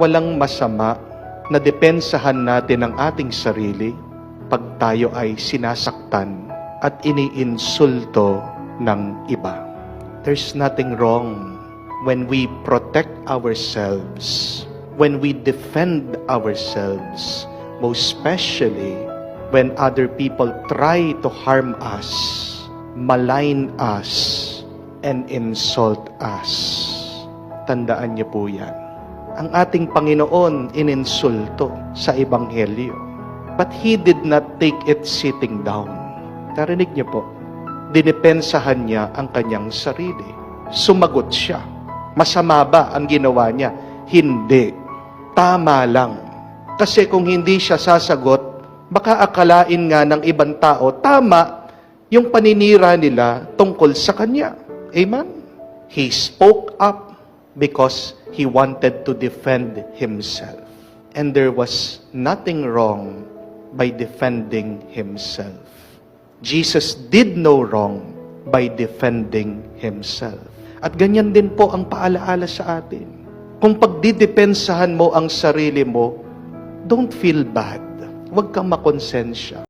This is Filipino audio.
walang masama na depensahan natin ang ating sarili pag tayo ay sinasaktan at iniinsulto ng iba. There's nothing wrong when we protect ourselves, when we defend ourselves, most especially when other people try to harm us, malign us, and insult us. Tandaan niyo po yan. Ang ating Panginoon ininsulto sa Ebanghelyo. But He did not take it sitting down. Narinig niyo po, dinipensahan niya ang kanyang sarili. Sumagot siya. Masama ba ang ginawa niya? Hindi. Tama lang. Kasi kung hindi siya sasagot, baka akalain nga ng ibang tao, tama yung paninira nila tungkol sa kanya. Amen? He spoke up because he wanted to defend himself. And there was nothing wrong by defending himself. Jesus did no wrong by defending himself. At ganyan din po ang paalaala sa atin. Kung pagdidepensahan mo ang sarili mo, don't feel bad. Huwag kang makonsensya.